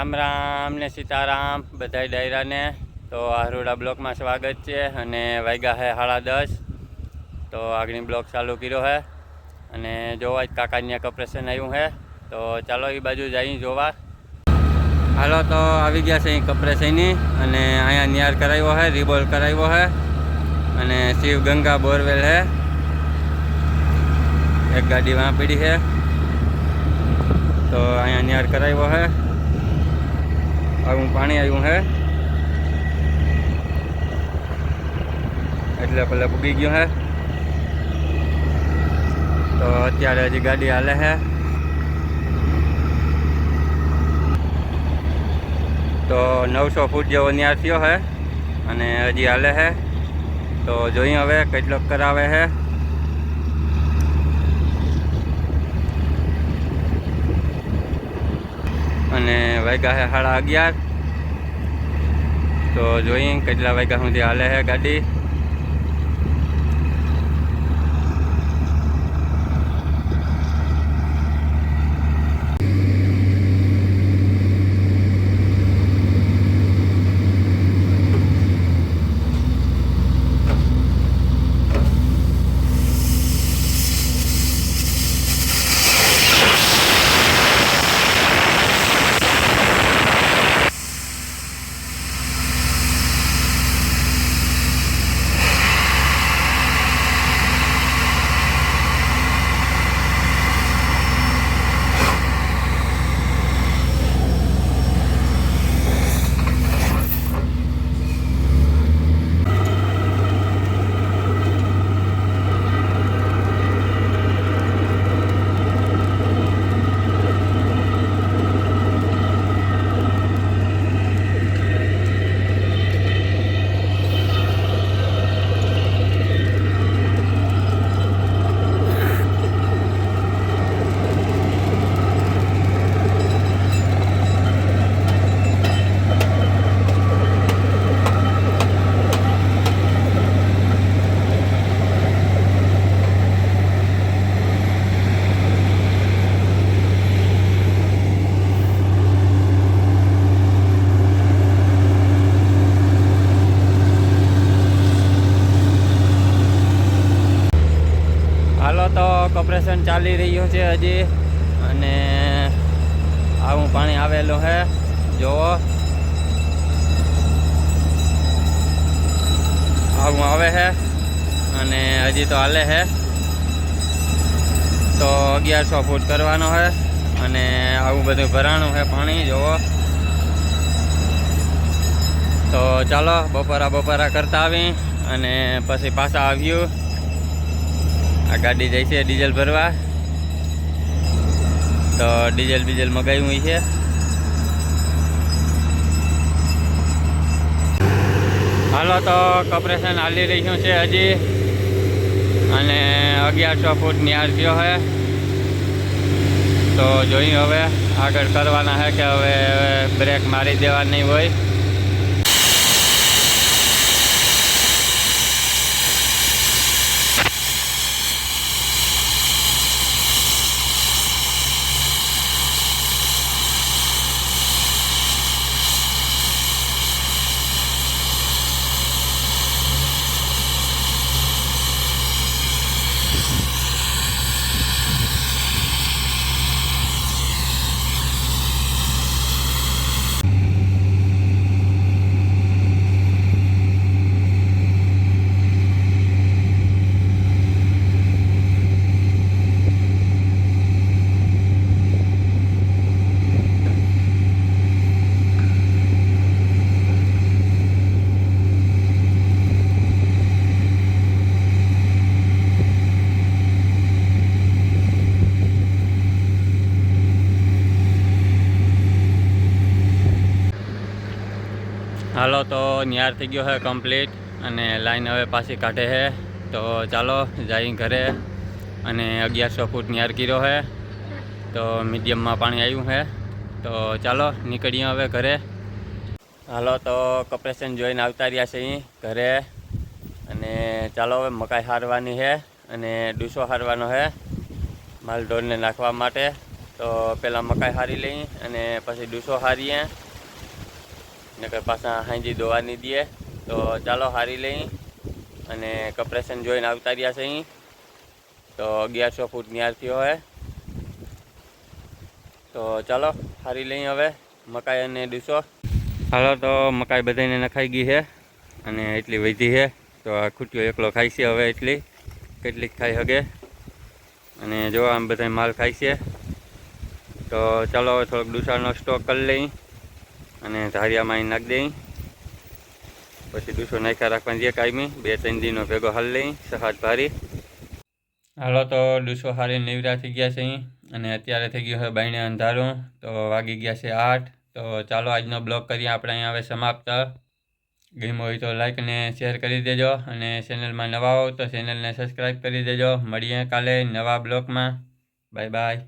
સીતારામ, બધાય ડાયરાને. તો આહરોડા બ્લોકમાં સ્વાગત છે અને વાગ્યા હે સાડા દસ. તો આગળની બ્લોક ચાલુ કર્યો હે. અને જોવા જ કાકાની કપરેશન આવ્યું છે તો ચાલો એ બાજુ જઈ જોવા. હાલો, તો આવી ગયા છે અહીં કપરેશની અને અહીંયા નિયાર કરાવ્યો હે, રિબોલ કરાવ્યો હે. અને શિવ ગંગા બોરવેલ હે. એક ગાડી વાં પડી છે તો અહીંયા નિયાર કરાવ્યો છે આવું પાણી આવ્યું છે એટલે પેલા પૂગી ગયું હે. તો અત્યારે હજી ગાડી હાલે છે તો નવસો ફૂટ જેવો નિયાર થયો હે અને હજી હાલે હે. તો જોઈએ હવે કેટલોક કરાવે છે અને વાગ્યા છે સાડા અગિયાર. તો જોઈએ કેટલા વાગ્યા સુધી હાલે છે ગાડી હાલો તો કોપરેશન ચાલી રહ્યું છે હજી. અને આવું પાણી આવેલું છે જોવો. આવું આવે છે અને હજી તો હાલે છે તો અગિયારસો ફૂટ કરવાનો છે અને આવું બધું ભરાણું છે પાણી જુઓ તો ચાલો, બપોરા બપોરા કરતા આવી અને પછી પાછા આવ્યું આ ગાડી જાય છે ડીઝલ ભરવા. તો ડીઝલ બીઝલ મગાવ્યું છે. હાલો તો કોપરેશન હાલી રહ્યું છે હજી. અને અગિયારસો ફૂટ નિહાર થયો છે તો જોયું હવે આગળ કરવાના છે કે હવે બ્રેક મારી દેવાની હોય. હાલો, તો નિયાર થઈ ગયો છે કમ્પ્લીટ અને લાઈન હવે પાછી કાઢે છે તો ચાલો, જઈ ઘરે અને અગિયારસો ફૂટ નિયાર કર્યો છે તો મીડિયમમાં પાણી આવ્યું છે તો ચાલો, નીકળીએ હવે ઘરે. હાલો, તો કપરેશન જોઈને આવતા રહ્યા છે અહીં, ઘરે. અને ચાલો, હવે મકાઈ હારવાની છે અને ડૂસો હારવાનો છે માલ ઢોરને નાખવા માટે. તો પહેલાં મકાઈ હારી લઈ અને પછી ડૂસો હારીએ. નકર પાછા હાંજી દોવા નહીં દે તો ચાલો હારી લઈ અને કપરેશન જોઈને આવતા રહ્યા છે અહીં. તો અગિયારસો ફૂટ નિયાર થયો હે. તો ચાલો હારી લઈ હવે મકાઈ અને ડૂસો. હાલો તો મકાઈ બધાને નખાઈ ગઈ છે અને એટલી વધી છે તો આ ખૂટ્યો એકલો ખાય છે હવે એટલી. કેટલીક ખાઈ શકે અને જો આમ બધા માલ ખાય છે. તો ચાલો હવે થોડોક ડુસાળનો સ્ટોક કરી લઈ અને ધારિયામાં અહીં નાખી દઈ પછી ડુસો નાખ્યા રાખવાની જે કાયમી. બે, ત્રણ દિનનો ભેગો હાલ લઈ. સહાજ ભારી. હાલો તો ડુસો હારી નીવરા થઈ ગયા છે અહીં. અને અત્યારે થઈ ગયું છે બાઈને અંધારું. તો વાગી ગયા છે આઠ. તો ચાલો આજનો બ્લોગ કરીએ. આપણે અહીંયા હવે સમાપ્ત. ગમ્યો હોય તો લાઈક અને શેર કરી દેજો. અને ચેનલમાં નવા હો તો ચેનલને સબસ્ક્રાઈબ કરી દેજો. મળીએ કાલે નવા બ્લોગમાં. Bye bye